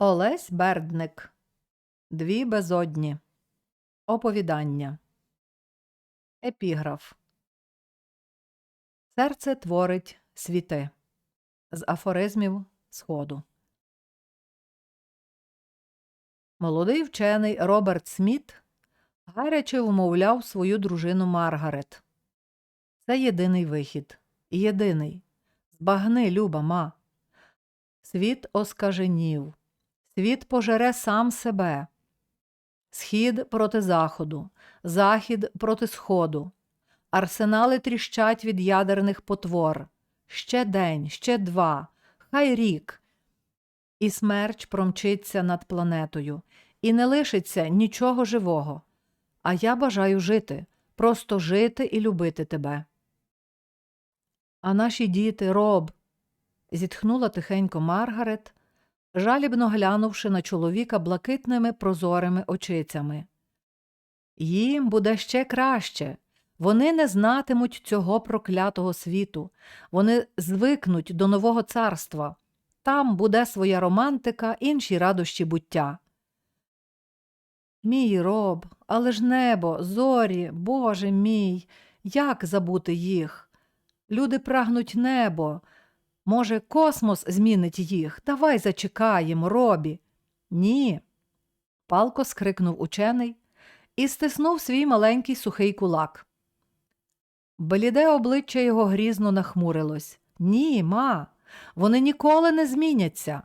Олесь Бердник. Дві безодні. Оповідання. Епіграф. Серце творить світи. З афоризмів Сходу. Молодий вчений Роберт Сміт гаряче вмовляв свою дружину Маргарет. Це єдиний вихід. Єдиний. Збагни, люба ма. Світ оскаженів. Світ пожере сам себе. Схід проти заходу, захід проти сходу. Арсенали тріщать від ядерних потвор. Ще день, ще два, хай рік. І смерч промчиться над планетою, і не лишиться нічого живого. А я бажаю жити, просто жити і любити тебе. А наші діти, роб, зітхнула тихенько Маргарет, жалібно глянувши на чоловіка блакитними прозорими очицями. Їм буде ще краще. Вони не знатимуть цього проклятого світу, вони звикнуть до нового царства. Там буде своя романтика, інші радощі буття. Мій роб, але ж небо, зорі, Боже мій, як забути їх? Люди прагнуть небо. Може, космос змінить їх? Давай зачекаємо, робі. Ні. Палко скрикнув учений і стиснув свій маленький сухий кулак. Бліде обличчя його грізно нахмурилось. Ні, ма, вони ніколи не зміняться.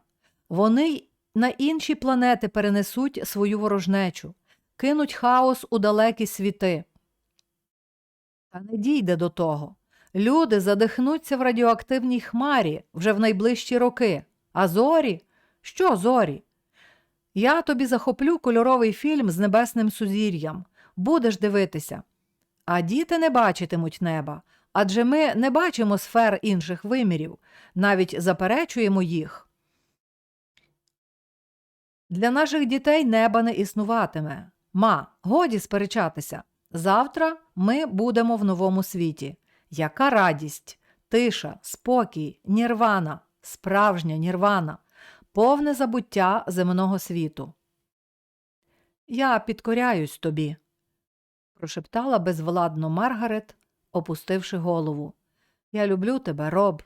Вони на інші планети перенесуть свою ворожнечу, кинуть хаос у далекі світи. Та не дійде до того. Люди задихнуться в радіоактивній хмарі вже в найближчі роки. А зорі? Що зорі? Я тобі захоплю кольоровий фільм з небесним сузір'ям. Будеш дивитися. А діти не бачитимуть неба, адже ми не бачимо сфер інших вимірів, навіть заперечуємо їх. Для наших дітей неба не існуватиме. Ма, годі сперечатися. Завтра ми будемо в новому світі. Яка радість, тиша, спокій, нірвана, справжня нірвана, повне забуття земного світу. Я підкоряюсь тобі, прошептала безвладно Маргарет, опустивши голову. Я люблю тебе, роб.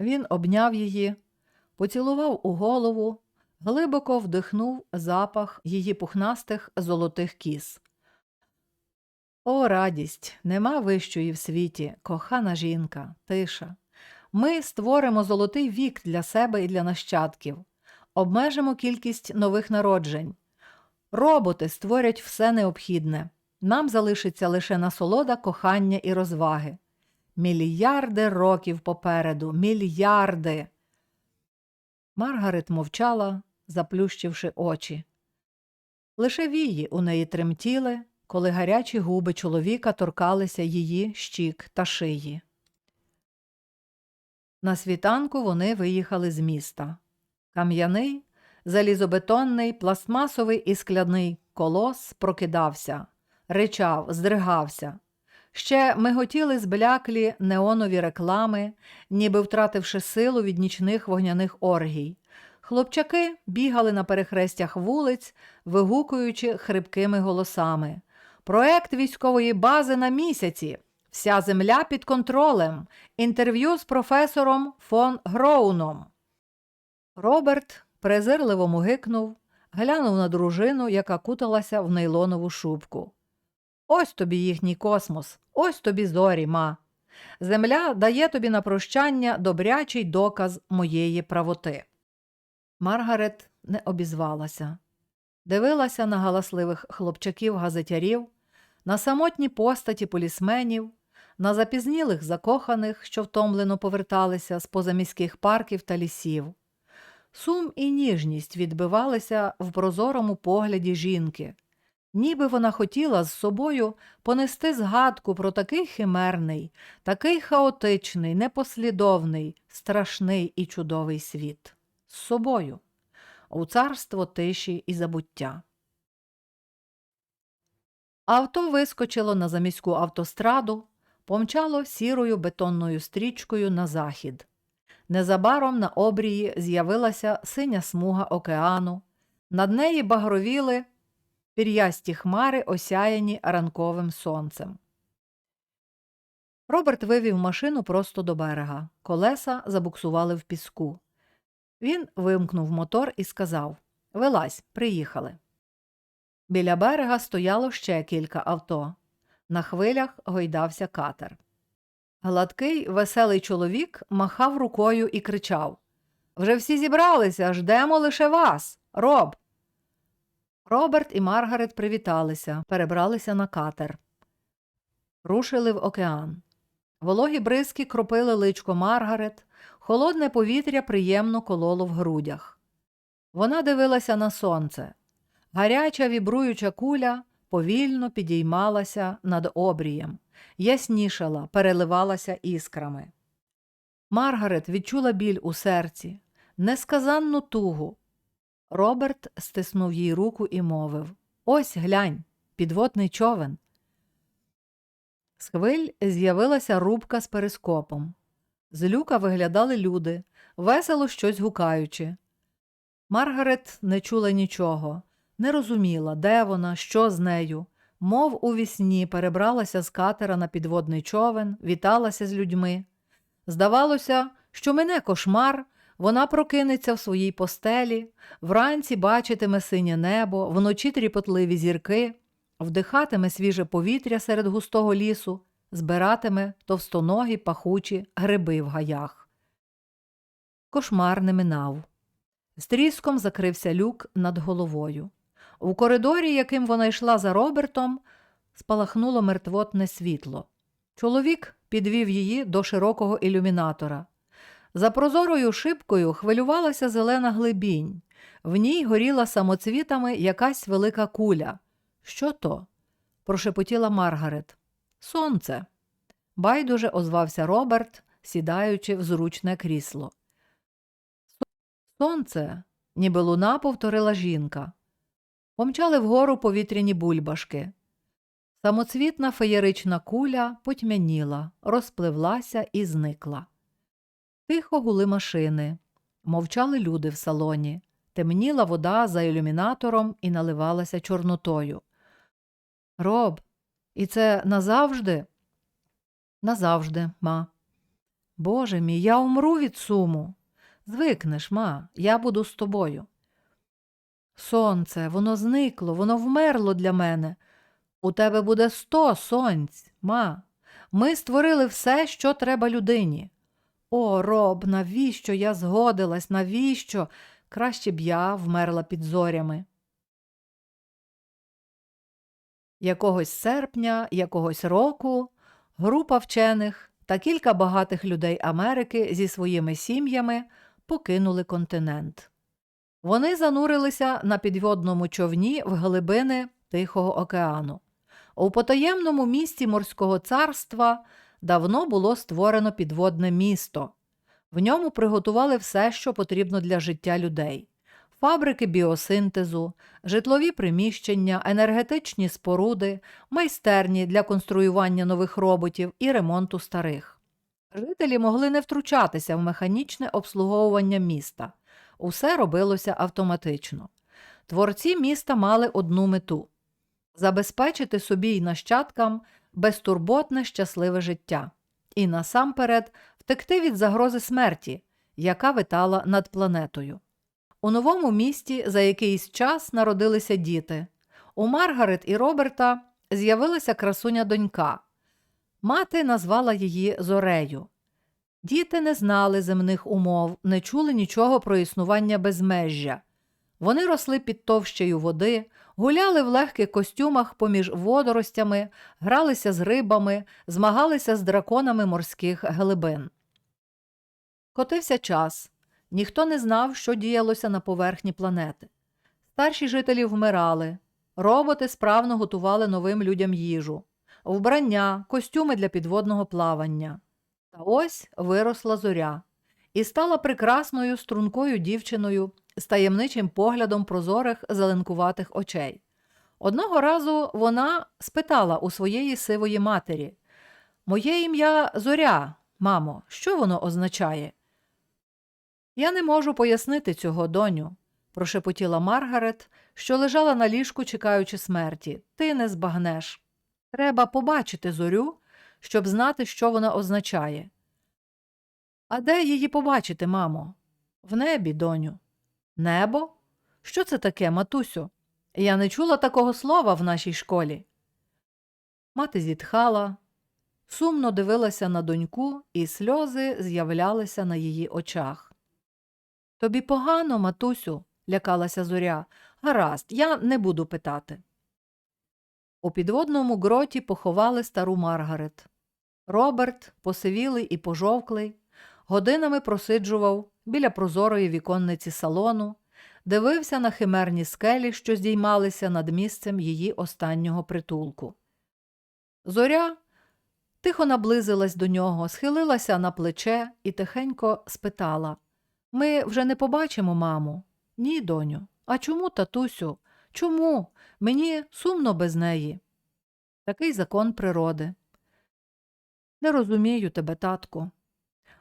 Він обняв її, поцілував у голову, глибоко вдихнув запах її пухнастих золотих кіз. О, радість, нема вищої в світі, кохана жінка, тиша. Ми створимо золотий вік для себе і для нащадків, обмежимо кількість нових народжень. Роботи створять все необхідне. Нам залишиться лише насолода кохання і розваги. Мільярди років попереду, мільярди. Маргарет мовчала, заплющивши очі. Лише вії у неї тремтіли, коли гарячі губи чоловіка торкалися її щік та шиї. На світанку вони виїхали з міста. Кам'яний, залізобетонний, пластмасовий і скляний колос прокидався, ричав, здригався. Ще миготіли збляклі неонові реклами, ніби втративши силу від нічних вогняних оргій. Хлопчаки бігали на перехрестях вулиць, вигукуючи хрипкими голосами. Проект військової бази на місяці. Вся земля під контролем. Інтерв'ю з професором фон Гроуном. Роберт презирливо мугикнув, глянув на дружину, яка куталася в нейлонову шубку. Ось тобі їхній космос, ось тобі зорі, ма. Земля дає тобі на прощання добрячий доказ моєї правоти. Маргарет не обізвалася. Дивилася на галасливих хлопчаків-газетярів, на самотні постаті полісменів, на запізнілих закоханих, що втомлено поверталися з позаміських парків та лісів. Сум і ніжність відбивалися в прозорому погляді жінки, ніби вона хотіла з собою понести згадку про такий химерний, такий хаотичний, непослідовний, страшний і чудовий світ. З собою у царство тиші і забуття. Авто вискочило на заміську автостраду, помчало сірою бетонною стрічкою на захід. Незабаром на обрії з'явилася синя смуга океану, над неї багровіли пір'ясті хмари, осяяні ранковим сонцем. Роберт вивів машину просто до берега. Колеса забуксували в піску. Він вимкнув мотор і сказав Вилазь, приїхали. Біля берега стояло ще кілька авто. На хвилях гойдався катер. Гладкий, веселий чоловік махав рукою і кричав Вже всі зібралися, ждемо лише вас. Роб. Роберт і Маргарет привіталися, перебралися на катер. Рушили в океан. Вологі бризки кропили личко Маргарет, холодне повітря приємно кололо в грудях. Вона дивилася на сонце. Гаряча вібруюча куля повільно підіймалася над обрієм, яснішала, переливалася іскрами. Маргарет відчула біль у серці, несказанну тугу. Роберт стиснув їй руку і мовив Ось глянь, підводний човен. З хвиль з'явилася рубка з перископом. З люка виглядали люди, весело щось гукаючи. Маргарет не чула нічого, не розуміла, де вона, що з нею, мов у вісні перебралася з катера на підводний човен, віталася з людьми. Здавалося, що мене кошмар, вона прокинеться в своїй постелі, вранці бачитиме синє небо, вночі тріпотливі зірки, вдихатиме свіже повітря серед густого лісу, збиратиме товстоногі пахучі гриби в гаях. Кошмар не минав. З тріском закрився люк над головою. У коридорі, яким вона йшла за Робертом, спалахнуло мертвотне світло. Чоловік підвів її до широкого ілюмінатора. За прозорою шибкою хвилювалася зелена глибінь. В ній горіла самоцвітами якась велика куля. Що то? прошепотіла Маргарет. Сонце. Байдуже озвався Роберт, сідаючи в зручне крісло. Сонце, ніби луна повторила жінка. Помчали вгору повітряні бульбашки. Самоцвітна феєрична куля потьмяніла, розпливлася і зникла. Тихо гули машини, мовчали люди в салоні, темніла вода за ілюмінатором і наливалася чорнотою. Роб, і це назавжди? Назавжди, ма. Боже мій, я умру від суму. Звикнеш, ма, я буду з тобою. Сонце, воно зникло, воно вмерло для мене. У тебе буде сто сонць, ма. Ми створили все, що треба людині. О, роб, навіщо я згодилась, навіщо? Краще б я вмерла під зорями. Якогось серпня, якогось року група вчених та кілька багатих людей Америки зі своїми сім'ями покинули континент. Вони занурилися на підводному човні в глибини Тихого океану. У потаємному місті морського царства давно було створено підводне місто. В ньому приготували все, що потрібно для життя людей: фабрики біосинтезу, житлові приміщення, енергетичні споруди, майстерні для конструювання нових роботів і ремонту старих. Жителі могли не втручатися в механічне обслуговування міста. Усе робилося автоматично. Творці міста мали одну мету забезпечити собі й нащадкам безтурботне щасливе життя і насамперед втекти від загрози смерті, яка витала над планетою. У новому місті за якийсь час народилися діти. У Маргарет і Роберта з'явилася красуня донька. Мати назвала її Зорею. Діти не знали земних умов, не чули нічого про існування безмежжя. Вони росли під товщею води, гуляли в легких костюмах поміж водоростями, гралися з рибами, змагалися з драконами морських глибин. Котився час. Ніхто не знав, що діялося на поверхні планети. Старші жителі вмирали, роботи справно готували новим людям їжу, вбрання, костюми для підводного плавання. Та ось виросла зоря і стала прекрасною стрункою дівчиною з таємничим поглядом прозорих зеленкуватих очей. Одного разу вона спитала у своєї сивої матері Моє ім'я Зоря, мамо, що воно означає? Я не можу пояснити цього, доню, прошепотіла Маргарет, що лежала на ліжку, чекаючи смерті. Ти не збагнеш. Треба побачити зорю, щоб знати, що вона означає. А де її побачити, мамо? В небі, доню. Небо? Що це таке, матусю? Я не чула такого слова в нашій школі. Мати зітхала, сумно дивилася на доньку, і сльози з'являлися на її очах. Тобі погано, матусю, лякалася зоря. Гаразд, я не буду питати. У підводному гроті поховали стару Маргарет. Роберт, посивілий і пожовклий, годинами просиджував біля прозорої віконниці салону, дивився на химерні скелі, що здіймалися над місцем її останнього притулку. Зоря тихо наблизилась до нього, схилилася на плече і тихенько спитала Ми вже не побачимо маму? Ні, доню. А чому, татусю? Чому? Мені сумно без неї. Такий закон природи. Не розумію тебе, татку.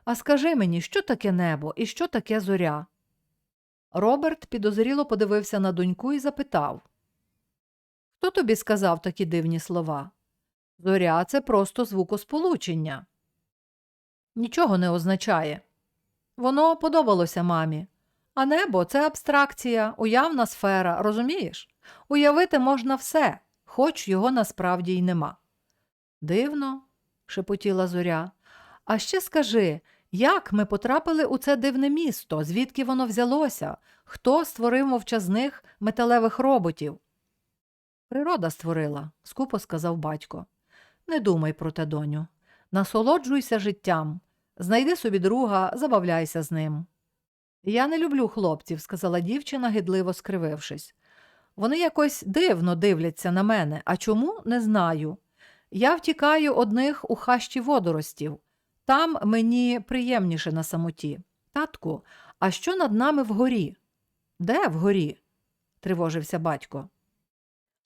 А скажи мені, що таке небо і що таке зоря? Роберт підозріло подивився на доньку і запитав Хто тобі сказав такі дивні слова? Зоря це просто звукосполучення. Нічого не означає. Воно подобалося мамі. А небо це абстракція, уявна сфера, розумієш? Уявити можна все, хоч його насправді й нема. Дивно, шепотіла зоря. А ще скажи, як ми потрапили у це дивне місто, звідки воно взялося? Хто створив мовчазних металевих роботів? Природа створила, скупо сказав батько. Не думай про те, доню. Насолоджуйся життям, знайди собі друга, забавляйся з ним. Я не люблю хлопців, сказала дівчина, гидливо скривившись. Вони якось дивно дивляться на мене, а чому не знаю. Я втікаю одних у хащі водоростів. Там мені приємніше на самоті. Татку, а що над нами вгорі? Де вгорі? тривожився батько.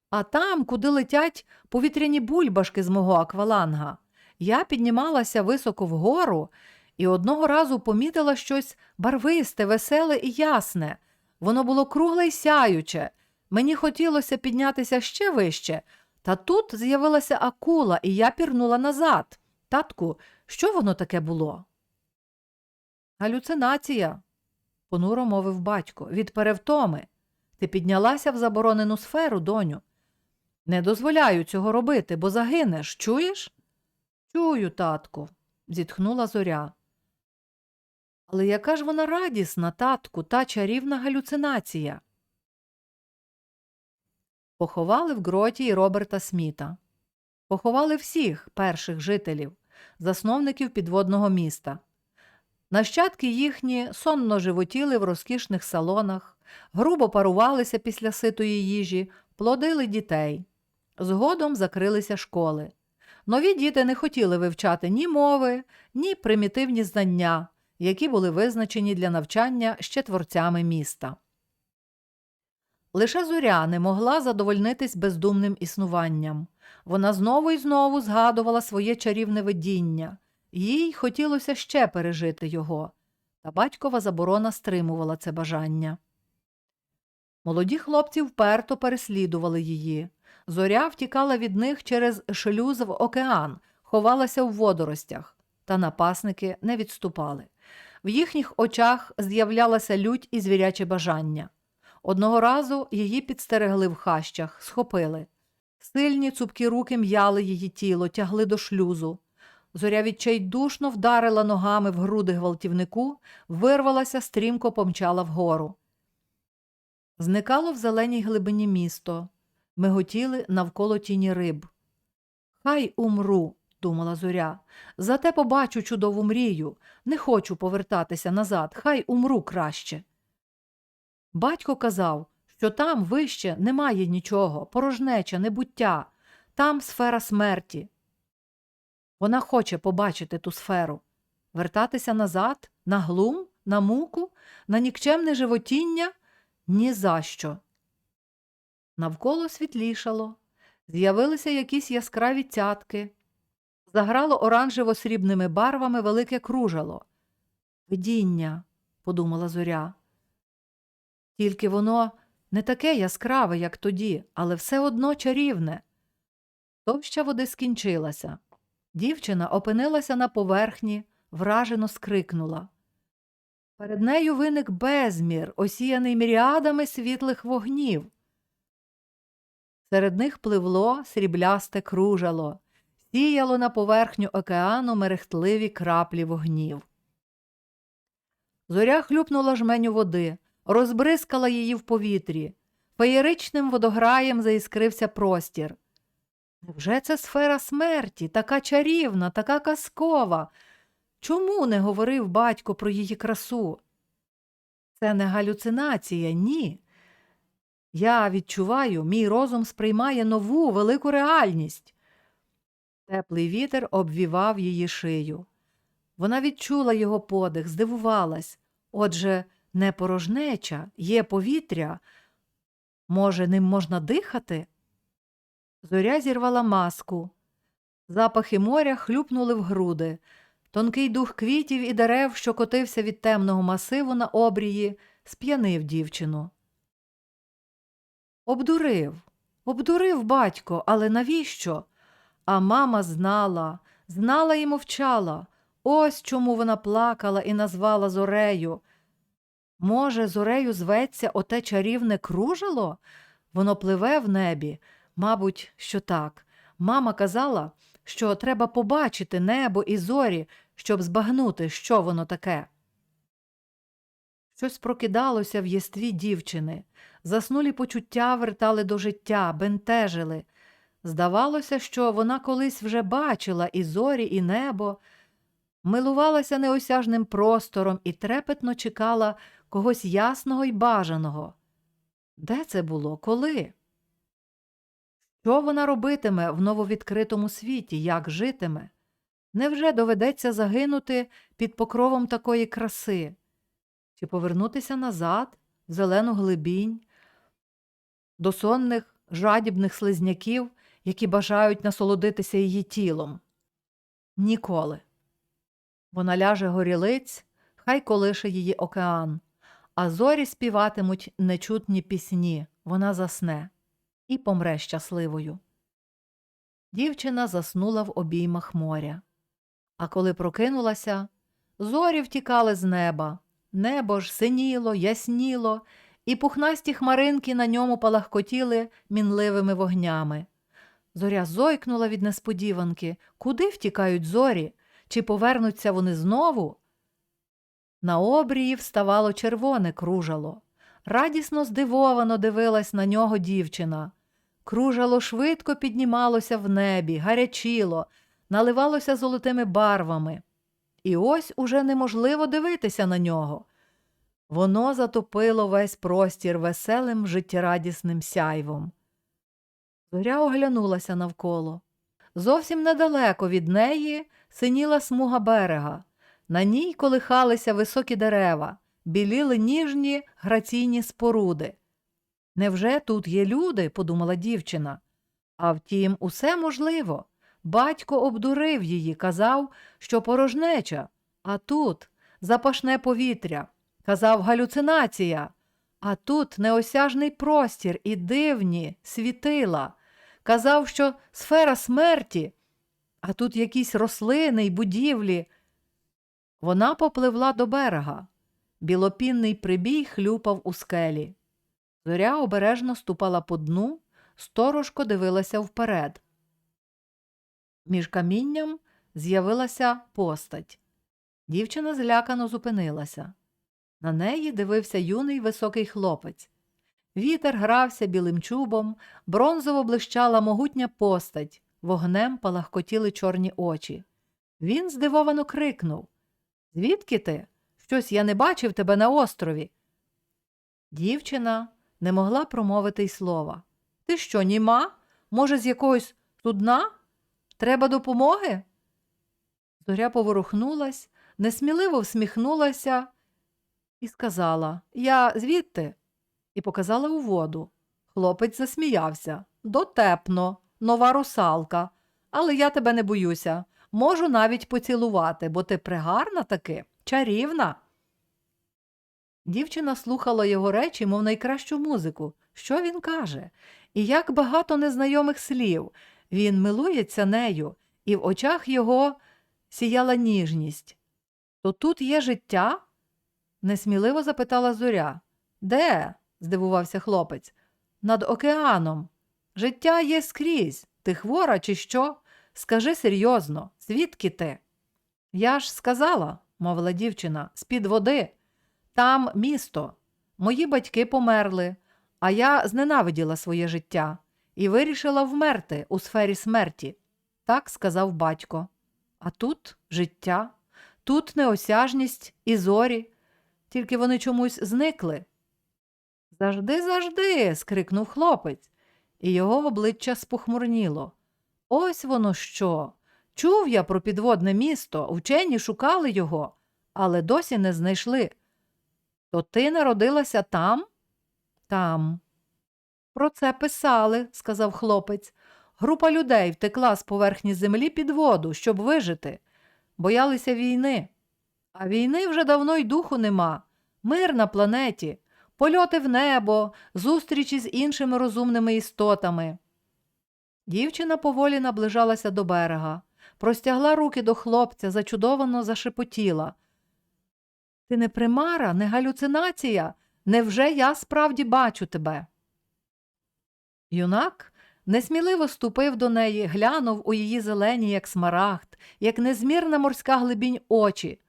А там, куди летять повітряні бульбашки з мого акваланга. Я піднімалася високо вгору і одного разу помітила щось барвисте, веселе і ясне. Воно було кругле й сяюче. Мені хотілося піднятися ще вище, та тут з'явилася акула, і я пірнула назад. Татку, що воно таке було? Галюцинація, понуро мовив батько, від перевтоми. Ти піднялася в заборонену сферу, доню. Не дозволяю цього робити, бо загинеш, чуєш? Чую, татку, зітхнула зоря. Але яка ж вона радісна, татку, та чарівна галюцинація? Поховали в гроті й Роберта Сміта. Поховали всіх перших жителів, засновників підводного міста. Нащадки їхні сонно животіли в розкішних салонах, грубо парувалися після ситої їжі, плодили дітей. Згодом закрилися школи. Нові діти не хотіли вивчати ні мови, ні примітивні знання, які були визначені для навчання ще творцями міста. Лише зоря не могла задовольнитись бездумним існуванням. Вона знову і знову згадувала своє чарівне видіння, їй хотілося ще пережити його, та батькова заборона стримувала це бажання. Молоді хлопці вперто переслідували її. Зоря втікала від них через шлюз в океан, ховалася в водоростях, та напасники не відступали. В їхніх очах з'являлася лють і звіряче бажання. Одного разу її підстерегли в хащах, схопили. Сильні цупкі руки м'яли її тіло, тягли до шлюзу. Зоря відчайдушно вдарила ногами в груди гвалтівнику, вирвалася, стрімко помчала вгору. Зникало в зеленій глибині місто, миготіли навколо тіні риб. Хай умру, думала зоря, зате побачу чудову мрію, не хочу повертатися назад, хай умру краще. Батько казав, що там вище немає нічого, порожнеча, небуття, там сфера смерті. Вона хоче побачити ту сферу, вертатися назад, на глум, на муку, на нікчемне животіння ні за що. Навколо світлішало, з'явилися якісь яскраві цятки, заграло оранжево срібними барвами велике кружало. Видіння, подумала зоря. Тільки воно не таке яскраве, як тоді, але все одно чарівне. Товща води скінчилася. Дівчина опинилася на поверхні, вражено скрикнула. Перед нею виник безмір, осіяний міріадами світлих вогнів. Серед них пливло сріблясте кружало, сіяло на поверхню океану мерехтливі краплі вогнів. Зоря хлюпнула жменю води, розбризкала її в повітрі. Феєричним водограєм заіскрився простір. Невже це сфера смерті, така чарівна, така казкова? Чому не говорив батько про її красу? Це не галюцинація, ні. Я відчуваю, мій розум сприймає нову велику реальність. Теплий вітер обвівав її шию. Вона відчула його подих, здивувалась. Отже, не порожнеча, є повітря. Може, ним можна дихати? Зоря зірвала маску. Запахи моря хлюпнули в груди. Тонкий дух квітів і дерев, що котився від темного масиву на обрії, сп'янив дівчину. Обдурив, обдурив батько, але навіщо? А мама знала, знала і мовчала. Ось чому вона плакала і назвала зорею. Може, зорею зветься оте чарівне кружало? Воно пливе в небі. Мабуть, що так. Мама казала, що треба побачити небо і зорі, щоб збагнути, що воно таке. Щось прокидалося в єстві дівчини. Заснулі почуття вертали до життя, бентежили. Здавалося, що вона колись вже бачила і зорі, і небо, милувалася неосяжним простором і трепетно чекала когось ясного й бажаного. Де це було? Коли? Що вона робитиме в нововідкритому світі, як житиме? Невже доведеться загинути під покровом такої краси? Чи повернутися назад, в зелену глибінь, до сонних, жадібних слизняків, які бажають насолодитися її тілом? Ніколи. Вона ляже горілиць, хай колише її океан, а зорі співатимуть нечутні пісні, вона засне і помре щасливою. Дівчина заснула в обіймах моря. А коли прокинулася, зорі втікали з неба, небо ж синіло, ясніло, і пухнасті хмаринки на ньому палахкотіли мінливими вогнями. Зоря зойкнула від несподіванки, куди втікають зорі, чи повернуться вони знову? На обрії вставало червоне кружало. Радісно здивовано дивилась на нього дівчина. Кружало швидко піднімалося в небі, гарячіло, наливалося золотими барвами. І ось уже неможливо дивитися на нього. Воно затопило весь простір веселим життєрадісним сяйвом. Зоря оглянулася навколо. Зовсім недалеко від неї синіла смуга берега. На ній колихалися високі дерева, біліли ніжні граційні споруди. Невже тут є люди? подумала дівчина. А втім, усе можливо. Батько обдурив її, казав, що порожнеча, а тут запашне повітря, казав галюцинація, а тут неосяжний простір і дивні світила. Казав, що сфера смерті, а тут якісь рослини й будівлі. Вона попливла до берега. Білопінний прибій хлюпав у скелі. Зоря обережно ступала по дну, сторожко дивилася вперед. Між камінням з'явилася постать. Дівчина злякано зупинилася. На неї дивився юний високий хлопець. Вітер грався білим чубом, бронзово блищала могутня постать, вогнем палахкотіли чорні очі. Він здивовано крикнув Звідки ти? Щось я не бачив тебе на острові. Дівчина не могла промовити й слова. Ти що, німа? Може, з якогось судна? Треба допомоги? Зоря поворухнулась, несміливо всміхнулася і сказала Я звідти? І показала у воду. Хлопець засміявся. Дотепно, нова русалка. Але я тебе не боюся. Можу навіть поцілувати, бо ти пригарна таки, чарівна. Дівчина слухала його речі, мов найкращу музику. Що він каже? І як багато незнайомих слів. Він милується нею, і в очах його сіяла ніжність. То тут є життя? несміливо запитала зоря. Де? здивувався хлопець. Над океаном. Життя є скрізь. Ти хвора, чи що? Скажи серйозно, звідки ти? Я ж сказала, мовила дівчина, з-під води. Там місто. Мої батьки померли, а я зненавиділа своє життя і вирішила вмерти у сфері смерті. Так сказав батько. А тут життя, тут неосяжність і зорі, тільки вони чомусь зникли. Завжди, завжди. скрикнув хлопець, і його обличчя спохмурніло. Ось воно що. Чув я про підводне місто, вчені шукали його, але досі не знайшли. То ти народилася там? Там. Про це писали, сказав хлопець. Група людей втекла з поверхні землі під воду, щоб вижити. Боялися війни. А війни вже давно й духу нема. Мир на планеті, польоти в небо, зустрічі з іншими розумними істотами. Дівчина поволі наближалася до берега, простягла руки до хлопця, зачудовано зашепотіла. Ти не примара, не галюцинація? Невже я справді бачу тебе? Юнак несміливо ступив до неї, глянув у її зелені, як смарагд, як незмірна морська глибінь очі,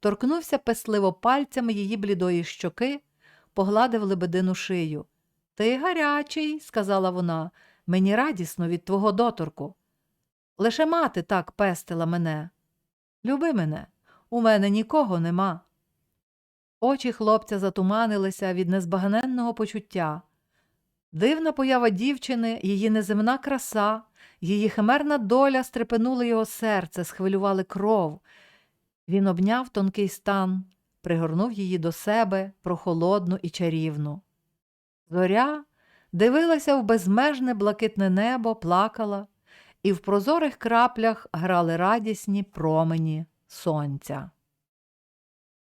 торкнувся песливо пальцями її блідої щоки, погладив лебедину шию. Ти гарячий, сказала вона, мені радісно від твого доторку. Лише мати так пестила мене. Люби мене, у мене нікого нема. Очі хлопця затуманилися від незбагненного почуття. Дивна поява дівчини, її неземна краса, її химерна доля стрепенули його серце, схвилювали кров. Він обняв тонкий стан, пригорнув її до себе, прохолодну і чарівну. Зоря дивилася в безмежне блакитне небо, плакала, і в прозорих краплях грали радісні промені сонця.